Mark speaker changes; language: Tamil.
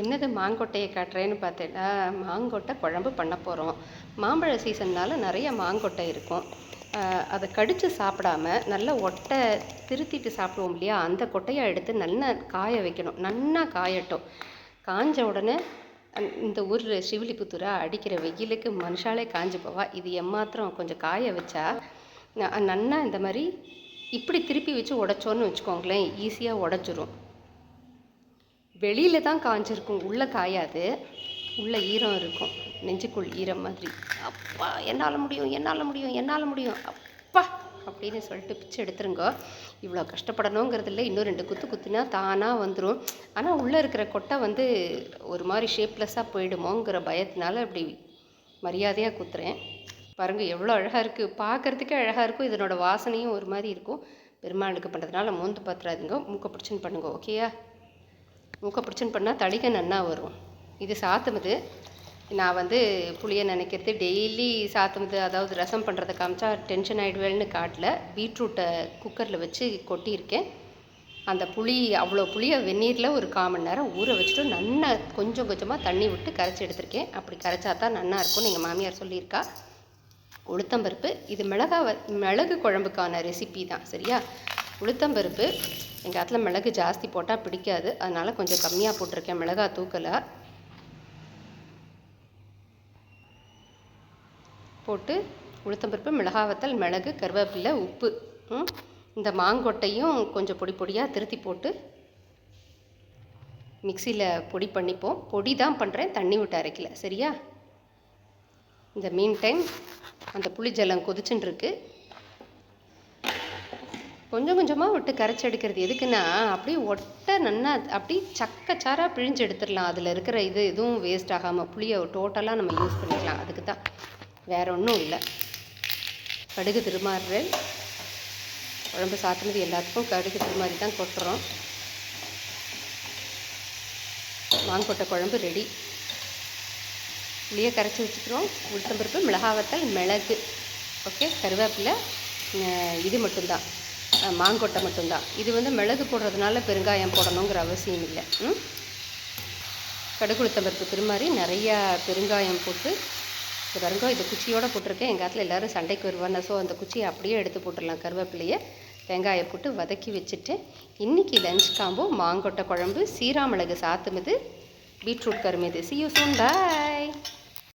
Speaker 1: என்னது மாங்கொட்டையை காட்டுறேன்னு பார்த்தேன்னா மாங்கொட்டை குழம்பு பண்ண போகிறோம் மாம்பழ சீசன்னால் நிறைய மாங்கொட்டை இருக்கும். அதை கடித்து சாப்பிடாம நல்லா ஒட்டை திருத்திட்டு சாப்பிடுவோம் இல்லையா? அந்த கொட்டையை எடுத்து நல்லா காய வைக்கணும். நல்லா காயட்டும். காஞ்ச உடனே இந்த ஊர் சிவிலிபுத்தூரா அடிக்கிற வெயிலுக்கு மனுஷாலே காஞ்சு போவா. இது எம்மாத்திரம் கொஞ்சம் காய வச்சா நன்னா இந்த மாதிரி இப்படி திருப்பி வச்சு உடச்சோன்னு வச்சுக்கோங்களேன். ஈஸியாக உடச்சிரும். வெளியில் தான் காஞ்சிருக்கும். உள்ளே காயாது. உள்ளே ஈரம் இருக்கும். நெஞ்சுக்குள் ஈரம் மாதிரி. அப்பா என்னால் முடியும் என்னால் முடியும் என்னால் முடியும். அப்பா அப்படின்னு சொல்லிட்டு பிச்சு எடுத்துருங்க. இவ்வளோ கஷ்டப்படணுங்கிறது இல்லை இன்னும் ரெண்டு குத்து குத்துனா தானாக வந்துடும் ஆனால் உள்ளே இருக்கிற கொட்டை வந்து ஒரு மாதிரி ஷேப்லெஸ்ஸாக போயிடுமோங்கிற பயத்தினால அப்படி மரியாதையாக குத்துறேன். பாருங்கள் எவ்வளோ அழகாக இருக்குது பார்க்குறதுக்கே அழகாக இருக்கும். இதனோட வாசனையும் ஒரு மாதிரி இருக்கும். பெருமாளுக்கு பண்ணுறதுனால மோந்து பார்த்துறாதீங்க மூக்கை பிடிச்சின்னு பண்ணுங்க. ஓகேயா? மூக்கை பிடிச்சின்னு பண்ணால் தளிகை நன்னா வரும். இது சாத்துமது. நான் வந்து புளியை நினைக்கிறது டெய்லி சாத்துமது. அதாவது ரசம் பண்ணுறதை காமிச்சா டென்ஷன் ஆகிடுவேன்னு காட்டில். பீட்ரூட்டை குக்கரில் வச்சு கொட்டியிருக்கேன். அந்த புளி அவ்வளோ புளியை வெந்நீரில் ஒரு கால் மணி நேரம் ஊற வச்சுட்டு நல்லா கொஞ்சம் கொஞ்சமாக தண்ணி விட்டு கரைச்சி எடுத்திருக்கேன். அப்படி கரைச்சா தான் நல்லா இருக்கும்னு எங்கள் மாமியார் சொல்லியிருக்கா. உளுத்தம்பருப்பு இது மிளகா மிளகு குழம்புக்கான ரெசிபி தான். சரியா? உளுத்தம்பருப்பு. எங்கள் இடத்துல மிளகு ஜாஸ்தி போட்டால் பிடிக்காது. அதனால் கொஞ்சம் கம்மியாக போட்டிருக்கேன். மிளகா தூக்கலை. போட்டு உளுத்தம்பருப்பு மிளகாவத்தல் மிளகு கருவேப்பிலை உப்பு இந்த மாங்கொட்டையும் கொஞ்சம் பொடி பொடியாக திருத்தி போட்டு மிக்சியில் பொடி பண்ணிப்போம். பொடி தான் பண்ணுறேன் தண்ணி விட்டு அரைக்கல. சரியா? இந்த மீன் டைம் அந்த புளி கொதிச்சுட்டுருக்கு கொஞ்சம் கொஞ்சமாக விட்டு கரைச்சி எடுக்கிறது. எதுக்குன்னா அப்படியே ஒட்டை நன்னா அப்படி சக்கச்சாராக பிழிஞ்சு எடுத்துடலாம். அதில் இருக்கிற இது எதுவும் வேஸ்ட் ஆகாமல் புளியை டோட்டலாக நம்ம யூஸ் பண்ணிக்கலாம். அதுக்கு தான் வேற ஒன்றும் இல்லை. கடுகு திருமாறுறேன். குழம்பு சாத்துனது எல்லாத்துக்கும் கடுகு திருமாறி தான் கொட்டுறோம். மாங்கொட்டை குழம்பு ரெடி புளியை கரைச்சி வச்சுக்கிறோம். உளுத்தம்பருப்பு மிளகாவத்தல் மிளகு. ஓகே கருவேப்பிலை இது மட்டும்தான். மாங்கொட்டை மட்டும்தான். இது வந்து மிளகு போடுறதுனால பெருங்காயம் போடணுங்கிற அவசியம் இல்லை. கடுகுளுத்தம்பருப்பு திருமாறி நிறையா பெருங்காயம் போட்டு இது பாருங்க இது குச்சியோடு போட்டிருக்கேன். எங்கள் காலத்தில் எல்லோரும் சண்டைக்கு வருவாங்க. ஸோ அந்த குச்சியை அப்படியே எடுத்து போட்டுடலாம். கருவேப்பிலையை வெங்காயம் போட்டு வதக்கி வச்சுட்டு இன்றைக்கி லஞ்ச் காம்போ மாங்கொட்டை குழம்பு சீராமிளகு சாத்துமது beetroot கருமிது. See you soon bye